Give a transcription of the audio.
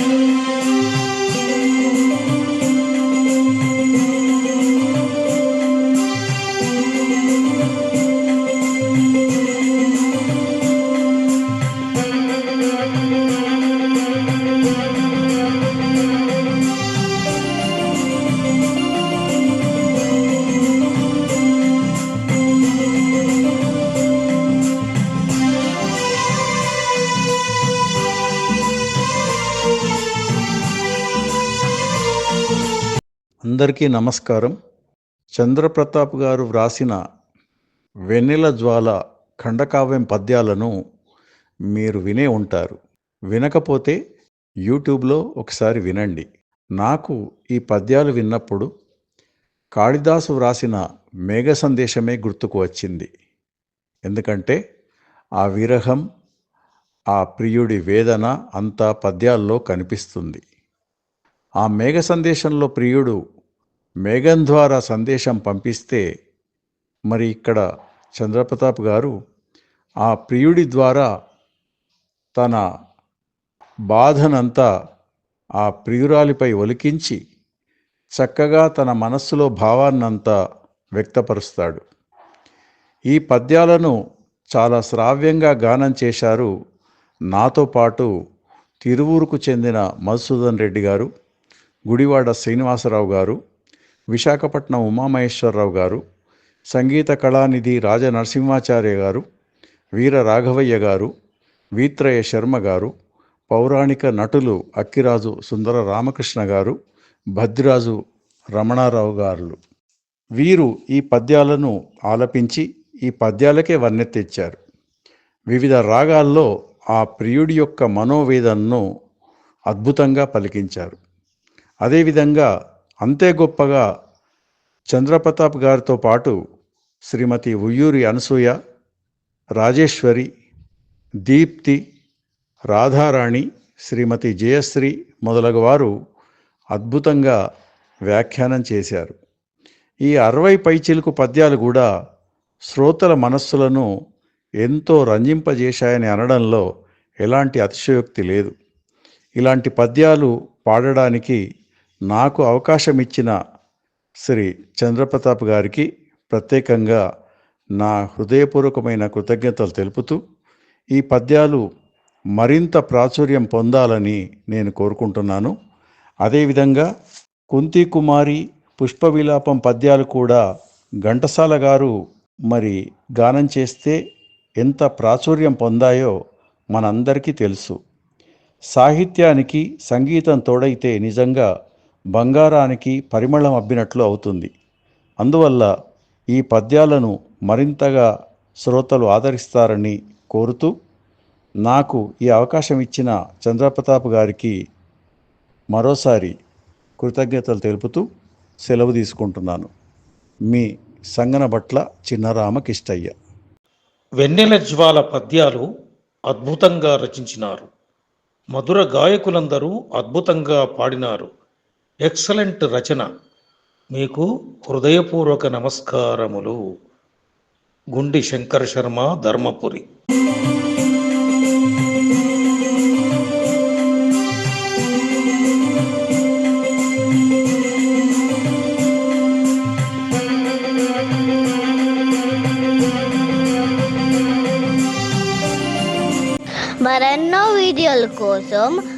you. అందరికీ నమస్కారం. చంద్రప్రతాప్ గారు వ్రాసిన వెన్నెల జ్వాల ఖండకావ్యం పద్యాలను మీరు వినే ఉంటారు. వినకపోతే యూట్యూబ్లో ఒకసారి వినండి. నాకు ఈ పద్యాలు విన్నప్పుడు కాళిదాసు వ్రాసిన మేఘ సందేశమే గుర్తుకు వచ్చింది. ఎందుకంటే ఆ విరహం ఆ ప్రియుడి వేదన అంతా పద్యాల్లో కనిపిస్తుంది. ఆ మేఘ సందేశంలో ప్రియుడు మేఘం ద్వారా సందేశం పంపిస్తే మరి ఇక్కడ చంద్రప్రతాప్ గారు ఆ ప్రియుడి ద్వారా తన బాధనంతా ఆ ప్రియురాలిపై ఒలికించి చక్కగా తన మనస్సులో భావాన్నంతా వ్యక్తపరుస్తాడు. ఈ పద్యాలను చాలా శ్రావ్యంగా గానం చేశారు నాతో పాటు తిరువూరుకు చెందిన మధుసూదన్ రెడ్డి గారు గుడివాడ శ్రీనివాసరావు గారు విశాఖపట్నం ఉమామహేశ్వరరావు గారు సంగీత కళానిధి రాజ నరసింహాచార్య గారు వీర రాఘవయ్య గారు వీత్రయ శర్మ గారు పౌరాణిక నటులు అక్కిరాజు సుందర రామకృష్ణ గారు భద్రాజు రమణారావు గారు. వీరు ఈ పద్యాలను ఆలపించి ఈ పద్యాలకే వర్ణెత్తిచ్చారు వివిధ రాగాల్లో ఆ ప్రియుడి యొక్క మనోవేదనను అద్భుతంగా పలికించారు. అదేవిధంగా అంతే గొప్పగా చంద్రప్రతాప్ గారితో పాటు శ్రీమతి ఉయ్యూరి అనసూయ రాజేశ్వరి దీప్తి రాధారాణి శ్రీమతి జయశ్రీ మొదలగు వారు అద్భుతంగా వ్యాఖ్యానం చేశారు. ఈ అరవై పైచిలుకు పద్యాలు కూడా శ్రోతల మనస్సులను ఎంతో రంజింపజేశాయని అనడంలో ఎలాంటి అతిశయోక్తి లేదు. ఇలాంటి పద్యాలు పాడడానికి నాకు అవకాశం ఇచ్చిన శ్రీ చంద్రప్రతాప్ గారికి ప్రత్యేకంగా నా హృదయపూర్వకమైన కృతజ్ఞతలు తెలుపుతూ ఈ పద్యాలు మరింత ప్రాచుర్యం పొందాలని నేను కోరుకుంటున్నాను. అదేవిధంగా కుంతి కుమారి పుష్ప విలాపం పద్యాలు కూడా ఘంటసాల గారు మరి గానం చేస్తే ఎంత ప్రాచుర్యం పొందాయో మనందరికీ తెలుసు. సాహిత్యానికి సంగీతం తోడైతే నిజంగా బంగారానికి పరిమళం అబ్బినట్లు అవుతుంది. అందువల్ల ఈ పద్యాలను మరింతగా శ్రోతలు ఆదరిస్తారని కోరుతూ నాకు ఈ అవకాశం ఇచ్చిన చంద్రప్రతాప్ గారికి మరోసారి కృతజ్ఞతలు తెలుపుతూ సెలవు తీసుకుంటున్నాను. మీ సంగనబట్ల చిన్నరామకిష్టయ్య వెన్నెల జ్వాల పద్యాలు అద్భుతంగా రచించినారు. మధుర గాయకులందరూ అద్భుతంగా పాడినారు. ఎక్సలెంట్ రచన. మీకు హృదయపూర్వక నమస్కారములు. గుండి శంకర శర్మ ధర్మపురి. మరెన్నో వీడియోల కోసం